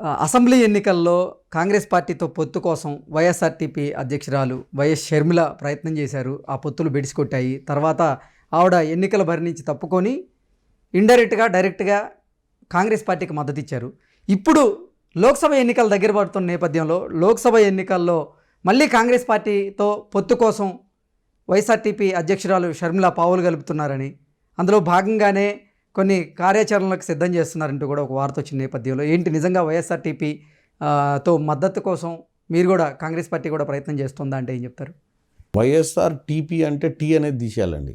Assembly ఎన్నికల్లో కాంగ్రెస్ పార్టీతో పొత్తు కోసం వైఎస్ఆర్టీపీ అధ్యక్షురాలు వైఎస్ షర్మిల ప్రయత్నం చేశారు. ఆ పొత్తులు బెడిసికొట్టాయి. తర్వాత ఆవిడ ఎన్నికల బరి నుంచి తప్పుకొని ఇండైరెక్ట్గా డైరెక్ట్గా కాంగ్రెస్ పార్టీకి మద్దతు ఇచ్చారు ఇప్పుడు లోక్సభ ఎన్నికల దగ్గర పడుతున్న నేపథ్యంలో లోక్సభ ఎన్నికల్లో మళ్ళీ కాంగ్రెస్ పార్టీతో పొత్తు కోసం వైఎస్ఆర్టీపీ అధ్యక్షురాలు షర్మిల పావులు కలుపుతున్నారని అందులో భాగంగానే కొన్ని కార్యాచరణలకు సిద్ధం చేస్తున్నారంటూ కూడా ఒక వార్త వచ్చిన నేపథ్యంలో. ఏంటి? నిజంగా వైఎస్ఆర్టీపీ తో మద్దతు కోసం మీరు కూడా కాంగ్రెస్ పార్టీ కూడా ప్రయత్నం చేస్తుందా అంటే ఏం చెప్తారు? వైఎస్ఆర్ టీపీ అంటే టీ అనేది తీసేయాలండి.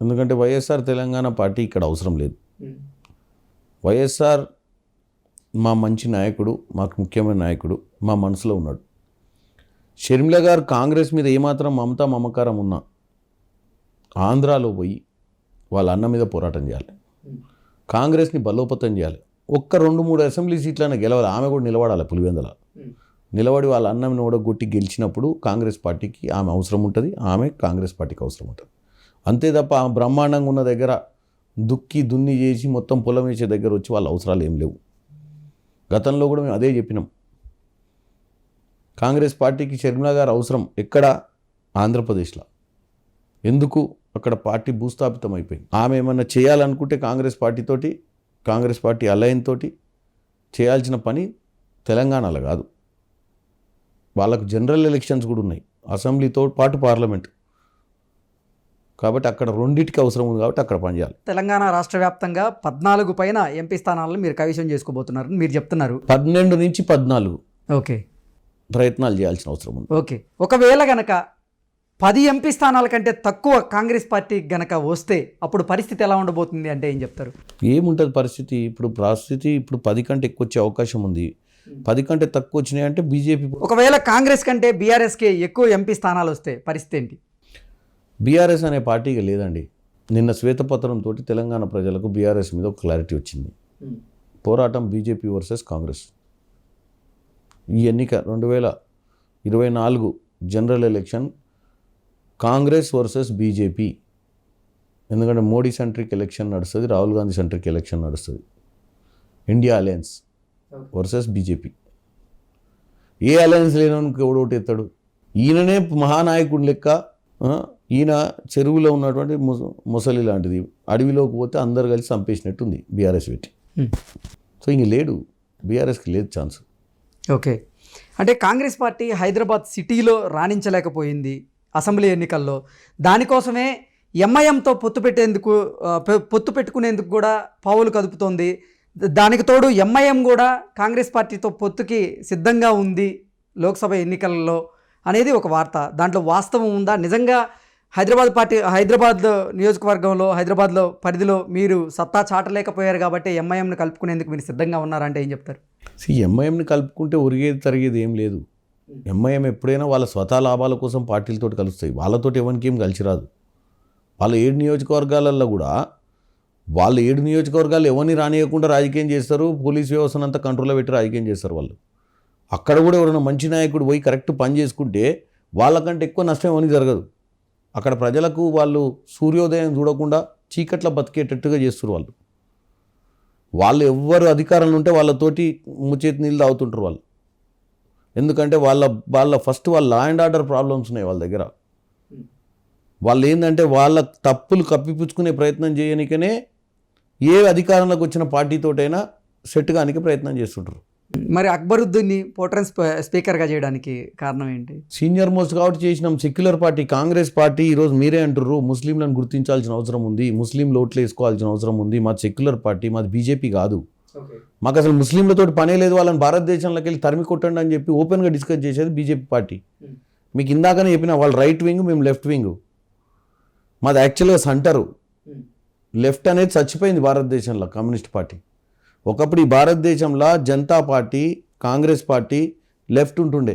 ఎందుకంటే వైఎస్ఆర్ తెలంగాణ పార్టీ ఇక్కడ అవసరం లేదు. వైఎస్ఆర్ మా మంచి నాయకుడు మాకు ముఖ్యమైన నాయకుడు మా మనసులో ఉన్నాడు. షర్మిల గారు కాంగ్రెస్ మీద ఏమాత్రం మమతా మమకారం ఉన్నా ఆంధ్రాలో పోయి వాళ్ళ అన్న మీద పోరాటం చేయాలి. కాంగ్రెస్ని బలోపతం చేయాలి. ఒక్క రెండు మూడు అసెంబ్లీ సీట్లైనా గెలవాలి. ఆమె కూడా నిలబడాలి పులివెందల. నిలబడి వాళ్ళ అన్నం ఓడగొట్టి గెలిచినప్పుడు కాంగ్రెస్ పార్టీకి ఆమె అవసరం ఉంటుంది. ఆమె కాంగ్రెస్ పార్టీకి అవసరం ఉంటుంది. అంతే తప్ప ఆమె బ్రహ్మాండంగా ఉన్న దగ్గర దుక్కి దున్ని చేసి మొత్తం పొలం వేసే దగ్గర వచ్చి వాళ్ళ అవసరాలు ఏం లేవు. గతంలో కూడా మేము అదే చెప్పినాం. కాంగ్రెస్ పార్టీకి షర్మిలా గారు అవసరం ఎక్కడ? ఆంధ్రప్రదేశ్లో. ఎందుకు? అక్కడ పార్టీ భూస్థాపితం అయిపోయింది. ఆమె ఏమన్నా చేయాలనుకుంటే కాంగ్రెస్ పార్టీతోటి కాంగ్రెస్ పార్టీ అలయన్ తోటి చేయాల్సిన పని తెలంగాణలో కాదు. వాళ్ళకు జనరల్ ఎలక్షన్స్ కూడా ఉన్నాయి. అసెంబ్లీతో పాటు పార్లమెంట్ కాబట్టి అక్కడ రెండింటికి అవసరం ఉంది కాబట్టి అక్కడ పనిచేయాలి. తెలంగాణ రాష్ట్ర వ్యాప్తంగా పద్నాలుగు పైన ఎంపీ స్థానాలను మీరు కైవసం చేసుకోబోతున్నారని మీరు చెప్తున్నారు. పన్నెండు నుంచి పద్నాలుగు ఓకే. ప్రయత్నాలు చేయాల్సిన అవసరం ఉంది. ఓకే. ఒకవేళ గనక పది ఎంపీ స్థానాల కంటే తక్కువ కాంగ్రెస్ పార్టీ గనక వస్తే అప్పుడు పరిస్థితి ఎలా ఉండబోతుంది అంటే ఏం చెప్తారు? ఏముంటుంది పరిస్థితి? ఇప్పుడు పరిస్థితి ఇప్పుడు పది కంటే ఎక్కువ వచ్చే అవకాశం ఉంది. పది కంటే తక్కువ వచ్చినాయి అంటే బీజేపీ ఒకవేళ కాంగ్రెస్ కంటే బీఆర్ఎస్కి ఎక్కువ ఎంపీ స్థానాలు వస్తే పరిస్థితి ఏంటి? బీఆర్ఎస్ అనే పార్టీగా లేదండి. నిన్న శ్వేతపత్రంతో తెలంగాణ ప్రజలకు బీఆర్ఎస్ మీద ఒక క్లారిటీ వచ్చింది. పోరాటం బీజేపీ వర్సెస్ కాంగ్రెస్. ఈ ఎన్నిక రెండు వేల ఇరవై నాలుగు general election Congress versus BJP. ఎందుకంటే మోడీ సెంట్రిక్ ఎలక్షన్ నడుస్తుంది రాహుల్ గాంధీ సెంట్రిక్ ఎలక్షన్ నడుస్తుంది. India alliance versus BJP. ఏ అలయన్స్ లేనోనికి ఎవడు ఓటు ఎత్తాడు? ఈయననే మహానాయకుడు లెక్క ఈయన చెరువులో ఉన్నటువంటి ముస- ముసలి లాంటిది. అడవిలోకి పోతే అందరు కలిసి చంపేసినట్టుంది బీఆర్ఎస్ పెట్టి. సో ఇంక లేడు. బీఆర్ఎస్కి లేదు ఛాన్స్. ఓకే. అంటే కాంగ్రెస్ పార్టీ హైదరాబాద్ సిటీలో రాణించలేకపోయింది. అసెంబ్లీ ఎన్నికల్లో. దానికోసమే ఎంఐఎంతో పొత్తు పెట్టేందుకు పొత్తు పెట్టుకునేందుకు కూడా పావులు కదుపుతోంది. దానికి తోడు ఎంఐఎం కూడా కాంగ్రెస్ పార్టీతో పొత్తుకి సిద్ధంగా ఉంది లోక్సభ ఎన్నికల్లో అనేది ఒక వార్త. దాంట్లో వాస్తవం ఉందా? నిజంగా హైదరాబాద్ పార్టీ హైదరాబాద్ నియోజకవర్గంలో హైదరాబాద్లో పరిధిలో మీరు సత్తా చాటలేకపోయారు కాబట్టి ఎంఐఎంను కలుపుకునేందుకు మీరు సిద్ధంగా ఉన్నారంటే ఏం చెప్తారు? ఎంఐఎంని కలుపుకుంటే ఒరిగేది తరిగేది ఏం లేదు. Hmm. ఎంఐఎం ఎప్పుడైనా వాళ్ళ స్వతహా లాభాల కోసం పార్టీలతో కలుస్తాయి. వాళ్ళతోటి ఎవరికి ఏం కలిసి రాదు వాళ్ళ ఏడు నియోజకవర్గాలలో కూడా వాళ్ళ ఏడు నియోజకవర్గాలు ఎవరిని రానియకుండా రాజకీయం చేస్తారు? పోలీస్ వ్యవస్థనంత కంట్రోల్లో పెట్టి రాజకీయం చేస్తారు వాళ్ళు. అక్కడ కూడా ఎవరైనా మంచి నాయకుడు పోయి కరెక్ట్ పని చేసుకుంటే వాళ్ళకంటే ఎక్కువ నష్టం ఏమని జరగదు. అక్కడ ప్రజలకు వాళ్ళు సూర్యోదయం చూడకుండా చీకట్ల బతికేటట్టుగా చేస్తారు వాళ్ళు. వాళ్ళు ఎవ్వరు అధికారంలో ఉంటే వాళ్ళతోటి ముచేతి నీళ్ళు తాగుతుంటారు వాళ్ళు. ఎందుకంటే వాళ్ళ వాళ్ళ ఫస్ట్ వాళ్ళ లా అండ్ ఆర్డర్ ప్రాబ్లమ్స్ ఉన్నాయి వాళ్ళ దగ్గర. వాళ్ళు ఏంటంటే వాళ్ళ తప్పులు కప్పిపుచ్చుకునే ప్రయత్నం చేయనికనే ఏ అధికారంలోకి వచ్చిన పార్టీతోటైనా సెట్ కానికి ప్రయత్నం చేస్తుంటారు. మరి అక్బరుద్దీన్ని పోట్రన్ స్ప- స్పీకర్గా చేయడానికి కారణం ఏంటి? సీనియర్ మోస్ట్ కాబట్టి చేసినాం. సెక్యులర్ పార్టీ కాంగ్రెస్ పార్టీ ఈరోజు మీరే అంటుర్రు ముస్లింలను గుర్తించాల్సిన అవసరం ఉంది ముస్లింలు ఓట్లు వేసుకోవాల్సిన అవసరం ఉంది మాది సెక్యులర్ పార్టీ మాది బీజేపీ కాదు. మాకు అసలు ముస్లింలతో పనే లేదు వాళ్ళని భారతదేశంలోకి వెళ్ళి తరిమి కొట్టండి అని చెప్పి ఓపెన్గా డిస్కస్ చేసేది బీజేపీ పార్టీ. మీకు ఇందాకనే చెప్పిన వాళ్ళు రైట్ వింగ్ మేము లెఫ్ట్ వింగ్ మాది యాక్చువల్గా సెంటరు. లెఫ్ట్ అనేది చచ్చిపోయింది భారతదేశంలో కమ్యూనిస్ట్ పార్టీ. ఒకప్పుడు ఈ భారతదేశంలో Janata party Congress party left ఉంటుండే.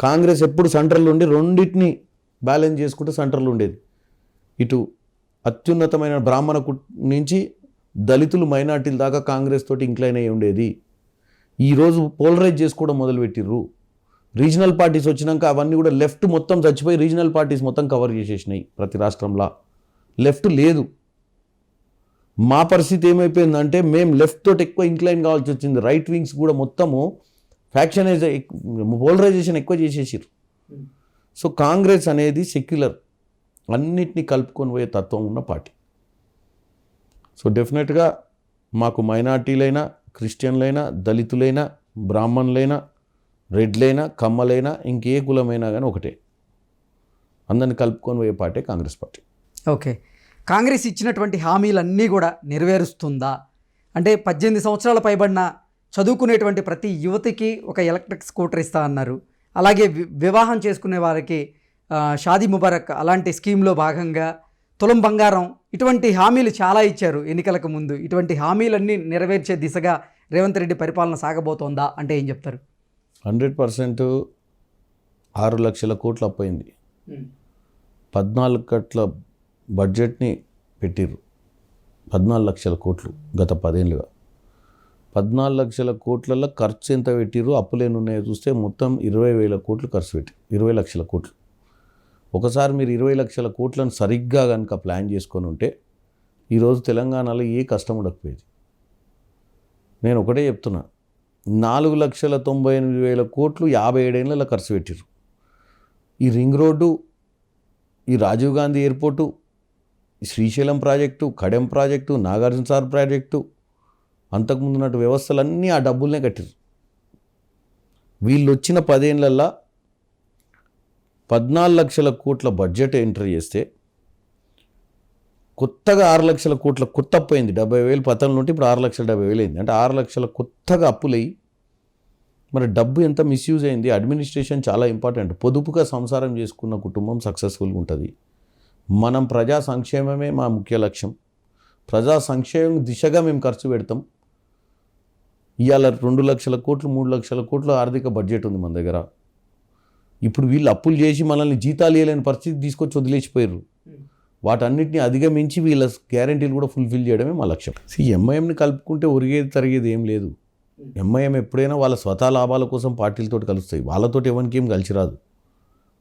కాంగ్రెస్ ఎప్పుడు సెంటర్లో ఉండి రెండింటిని బ్యాలెన్స్ చేసుకుంటూ సెంటర్లో ఉండేది. ఇటు అత్యున్నతమైన బ్రాహ్మణ నుంచి దళితులు మైనార్టీల దాకా కాంగ్రెస్ తోటి ఇంక్లైన్ అయి ఉండేది. ఈరోజు పోలరైజ్ చేసుకోవడం మొదలుపెట్టిర్రు. రీజనల్ పార్టీస్ వచ్చినాక అవన్నీ కూడా లెఫ్ట్ మొత్తం చచ్చిపోయి రీజనల్ పార్టీస్ మొత్తం కవర్ చేసేసినాయి ప్రతి రాష్ట్రంలో. లెఫ్ట్ లేదు. మా పరిస్థితి ఏమైపోయిందంటే మేము లెఫ్ట్ తోటి ఎక్కువ ఇంక్లైన్ కావాల్సి వచ్చింది. రైట్ వింగ్స్ కూడా మొత్తము ఫ్యాక్షనైజ్ పోలరైజేషన్ ఎక్కువ చేసేసారు సో కాంగ్రెస్ అనేది సెక్యులర్. అన్నిటినీ కలుపుకొని పోయే తత్వం ఉన్న పార్టీ. సో డెఫినెట్గా మాకు మైనార్టీలైనా క్రిస్టియన్లైనా దళితులైనా బ్రాహ్మణులైనా రెడ్లైనా కమ్మలైనా ఇంకే కులమైనా కానీ ఒకటే. అందరిని కలుపుకొని పోయే party Congress party. Okay. Congress ఇచ్చినటువంటి హామీలన్నీ కూడా నెరవేరుస్తుందా? అంటే పద్దెనిమిది సంవత్సరాల పైబడిన చదువుకునేటువంటి ప్రతి యువతికి ఒక ఎలక్ట్రిక్ స్కూటర్ ఇస్తా అన్నారు. అలాగే వి- వివాహం చేసుకునే వారికి షాదీ ముబారక్ అలాంటి స్కీమ్లో భాగంగా తులం బంగారం ఇటువంటి హామీలు చాలా ఇచ్చారు ఎన్నికలకు ముందు. ఇటువంటి హామీలన్నీ నెరవేర్చే దిశగా రేవంత్ రెడ్డి పరిపాలన సాగబోతోందా అంటే ఏం చెప్తారు? హండ్రెడ్ పర్సెంట్ ఆరు లక్షల కోట్లు అప్పయింది. పద్నాలుగు కట్ల బడ్జెట్ని పెట్టిర్రు. పద్నాలుగు లక్షల కోట్లు గత పదేళ్ళుగా. పద్నాలుగు లక్షల కోట్లలో ఖర్చు ఎంత పెట్టిర్రు? అప్పులు ఎన్ని ఉన్నాయో చూస్తే మొత్తం ఇరవై వేల కోట్లు ఖర్చు పెట్టి ఇరవై లక్షల కోట్లు. ఒకసారి మీరు ఇరవై లక్షల కోట్లను సరిగ్గా కనుక ప్లాన్ చేసుకొని ఉంటే ఈరోజు తెలంగాణలో ఏ కష్టం ఉండకపోయేది. నేను ఒకటే చెప్తున్నా నాలుగు లక్షల తొంభై ఎనిమిది వేల కోట్లు యాభై ఏడేళ్ళలో ఖర్చు పెట్టారు ఈ రింగ్ రోడ్డు ఈ రాజీవ్ గాంధీ ఎయిర్పోర్టు ఈ Srisailam project Kadem project Nagarjuna Sagar project అంతకుముందు ఉన్నట్టు వ్యవస్థలన్నీ ఆ డబ్బులనే కట్టారు వీళ్ళు వచ్చిన పదేళ్ళల్లో పద్నాలుగు లక్షల కోట్ల బడ్జెట్ ఎంటర్ చేస్తే కొత్తగా ఆరు లక్షల కోట్ల కొత్త అప్పు అయింది. డెబ్బై వేలు పతనం నుండి ఇప్పుడు ఆరు లక్షల డెబ్బై వేలు అయింది. అంటే ఆరు లక్షల కొత్తగా అప్పులయ్యి మరి డబ్బు ఎంత మిస్యూజ్ అయింది. అడ్మినిస్ట్రేషన్ చాలా ఇంపార్టెంట్ పొదుపుగా సంసారం చేసుకున్న కుటుంబం సక్సెస్ఫుల్గా ఉంటుంది. మనం ప్రజా సంక్షేమమే మా ముఖ్య లక్ష్యం. ప్రజా సంక్షేమం దిశగా మేము ఖర్చు పెడతాం. ఇవాళ రెండు లక్షల కోట్లు మూడు లక్షల కోట్ల ఆర్థిక బడ్జెట్ ఉంది మన దగ్గర. ఇప్పుడు వీళ్ళు అప్పులు చేసి మనల్ని జీతాలు వేయలేని పరిస్థితి తీసుకొచ్చి వదిలేసిపోయారు వాటన్నిటిని అధిగమించి వీళ్ళ గ్యారంటీలు కూడా ఫుల్ఫిల్ చేయడమే మా లక్ష్యం. ఈ ఎంఐఎంని కలుపుకుంటే ఒరిగేది తరిగేది ఏం లేదు. ఎంఐఎం ఎప్పుడైనా వాళ్ళ స్వతా లాభాల కోసం పార్టీలతో కలుస్తాయి. వాళ్ళతోటి ఎవరికి ఏం కలిసి రాదు.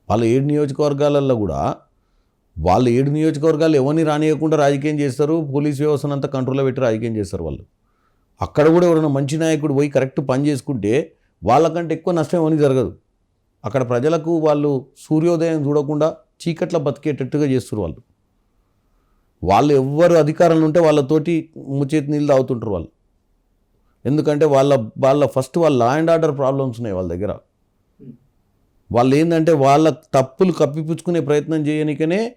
వాళ్ళ ఏడు నియోజకవర్గాలలో కూడా వాళ్ళ ఏడు నియోజకవర్గాలు ఎవరిని రానియకుండా రాజకీయం చేస్తారు. పోలీస్ వ్యవస్థను అంతా కంట్రోల్లో పెట్టి రాజకీయం చేస్తారు వాళ్ళు. అక్కడ కూడా ఎవరైనా మంచి నాయకుడు పోయి కరెక్ట్ పని చేసుకుంటే వాళ్ళకంటే ఎక్కువ నష్టం ఎవరికి జరగదు. అక్కడ ప్రజలకు వాళ్ళు సూర్యోదయం చూడకుండా చీకట్ల బతికేటట్టుగా చేస్తారు వాళ్ళు. వాళ్ళు ఎవ్వరు అధికారంలో ఉంటే వాళ్ళతోటి ముచేతి నీళ్ళు తాగుతుంటారు వాళ్ళు. ఎందుకంటే వాళ్ళ వాళ్ళ ఫస్ట్ వాళ్ళ లా అండ్ ఆర్డర్ ప్రాబ్లమ్స్ ఉన్నాయి వాళ్ళ దగ్గర. వాళ్ళు ఏంటంటే వాళ్ళ తప్పులు కప్పిపుచ్చుకునే ప్రయత్నం చేయనికనే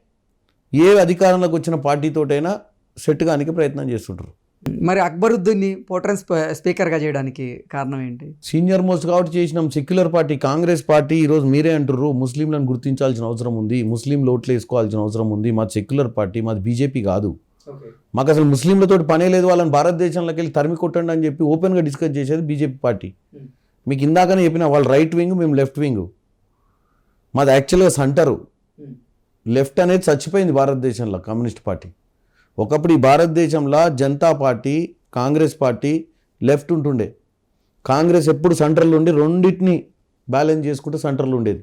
ఏ అధికారంలోకి వచ్చిన పార్టీతోటైనా సెట్ కానికి ప్రయత్నం చేస్తుంటారు. మరి అక్బరుద్దీన్ని పోట్రన్ స్ప- స్పీకర్గా చేయడానికి కారణం ఏంటి? సీనియర్ మోస్ట్ కాబట్టి చేసినాం. సెక్యులర్ పార్టీ కాంగ్రెస్ పార్టీ ఈరోజు మీరే అంటుర్రు ముస్లింలను గుర్తించాల్సిన అవసరం ఉంది ముస్లింలు ఓట్లు వేసుకోవాల్సిన అవసరం ఉంది మాది సెక్యులర్ పార్టీ మాది బీజేపీ కాదు. మాకు అసలు ముస్లింలతో పనే లేదు వాళ్ళని భారతదేశంలోకి వెళ్ళి తరిమి కొట్టండి అని చెప్పి ఓపెన్గా డిస్కస్ చేసేది బీజేపీ పార్టీ. మీకు ఇందాకనే చెప్పిన వాళ్ళు రైట్ వింగ్ మేము లెఫ్ట్ వింగ్. మాది యాక్చువల్గా సెంటరు. లెఫ్ట్ అనేది చచ్చిపోయింది భారతదేశంలో కమ్యూనిస్ట్ పార్టీ. ఒకప్పుడు ఈ భారతదేశంలో Janata party Congress party left ఉంటుండే. కాంగ్రెస్ ఎప్పుడు సెంట్రల్ ఉండి రెండింటిని బ్యాలెన్స్ చేసుకుంటూ సెంట్రల్ ఉండేది.